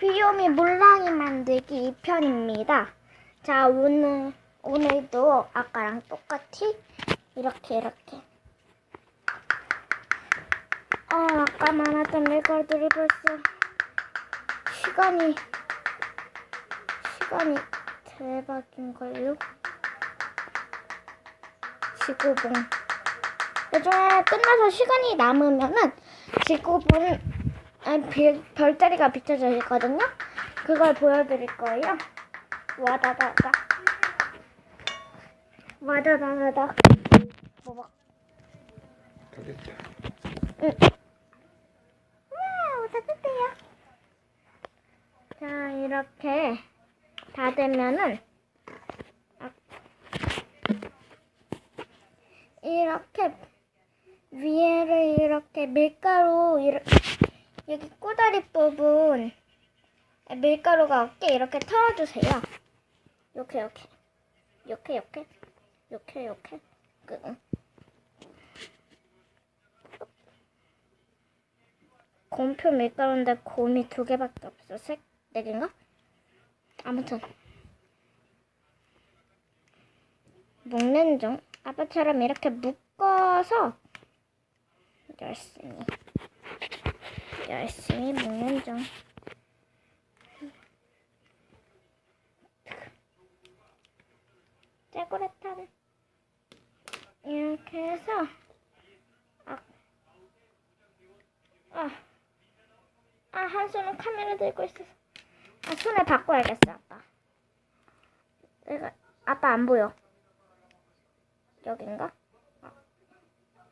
귀요미 몰랑이 만들기 2편입니다. 자, 오늘, 오늘도 아까랑 똑같이 이렇게, 이렇게. 어, 아까 많았던 밀가루들이 벌써 시간이, 시간이 대박인걸요? 15분. 나중에 끝나서 시간이 남으면은 아니, 별, 별자리가 비춰져 있거든요. 그걸 보여드릴 거예요. 와다다다. 와다다다다. 뭐막 다 됐다. 우와, 따뜻해요. 자, 이렇게 다 되면은 아, 이렇게 위에를 이렇게 밀가루 이렇게 여기 꼬다리 부분 밀가루가 없게 이렇게 털어주세요. 이렇게 이렇게 이렇게 이렇게 이렇게 이렇게 그, 응. 곰표 밀가루인데 곰이 두 개밖에 없어. 색, 네 개인가? 아무튼. 묶는 중. 아빠처럼 이렇게 묶어서 열심히, 열심히 묶는 중. 짜구레탄. 이렇게 해서, 아, 아. 아, 한 손은 카메라 들고 있어서. 아, 손을 바꿔야겠어, 아빠. 내가, 아빠 안 보여. 여긴가? 아,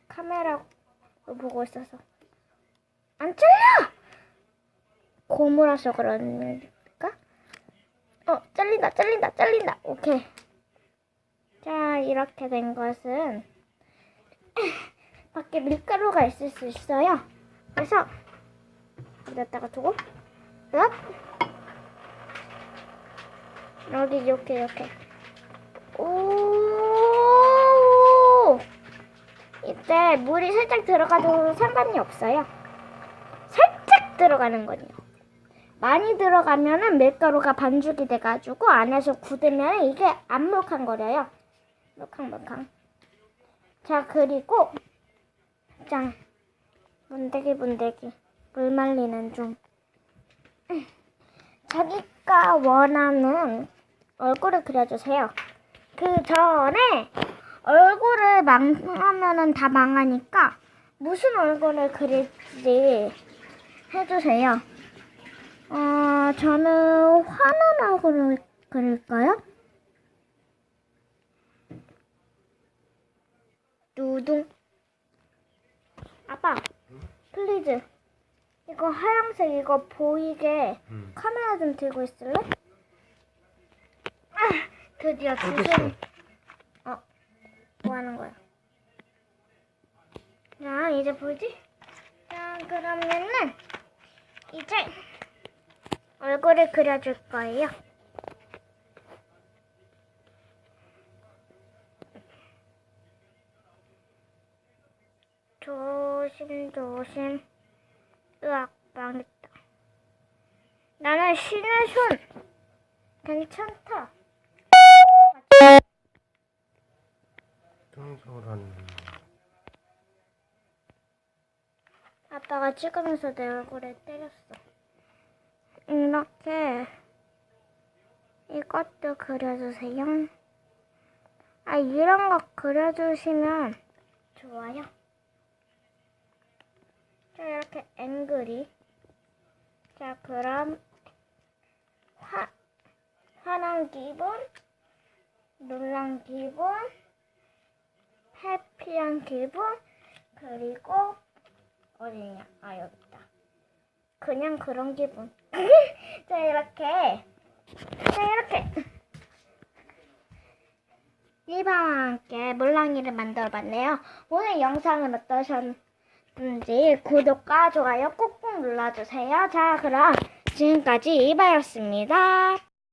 카메라로 보고 있어서. 안 잘려! 고무라서 그러니까? 어, 잘린다, 잘린다, 잘린다. 오케이. 자, 이렇게 된 것은 밖에 밀가루가 있을 수 있어요. 그래서 여기다가 두고 업 여기 이렇게 이렇게 오 이때 물이 살짝 들어가도 상관이 없어요 들어가는 거요 많이 들어가면은 밀가루가 반죽이 돼가지고 안에서 굳으면 이게 안 몰캉거려요 몰캉몰캉 자 그리고 짠 문대기 문대기 물 말리는 중. 자기가 원하는 얼굴을 그려주세요. 그 전에 얼굴을 망하면은 다 망하니까 무슨 얼굴을 그릴지 해주세요. 어, 저는 화난 얼굴을 그릴까요? 두둥. 아빠, 플리즈. 이거 하얀색 이거 보이게 응. 카메라 좀 들고 있을래? 아, 드디어? 손. 어, 뭐 하는 거야? 자, 이제 보이지? 자, 그러면은 이제 얼굴을 그려줄 거예요. 조심 조심. 으악, 망했다. 나는 신의 손. 괜찮다. 청소란 아빠가 찍으면서 내 얼굴에 때렸어. 이렇게 이것도 그려주세요. 아, 이런 거 그려주시면 좋아요. 자, 이렇게 앵글이. 자, 그럼 화, 화난 기분, 놀란 기분, 해피한 기분, 그리고 아, 여기 있다. 그냥 그런 기분. 자, 이렇게. 자, 이렇게. 이방와 함께 물랑이를 만들어 봤네요. 오늘 영상은 어떠셨는지 구독과 좋아요 꾹꾹 눌러주세요. 자, 그럼 지금까지 이바였습니다.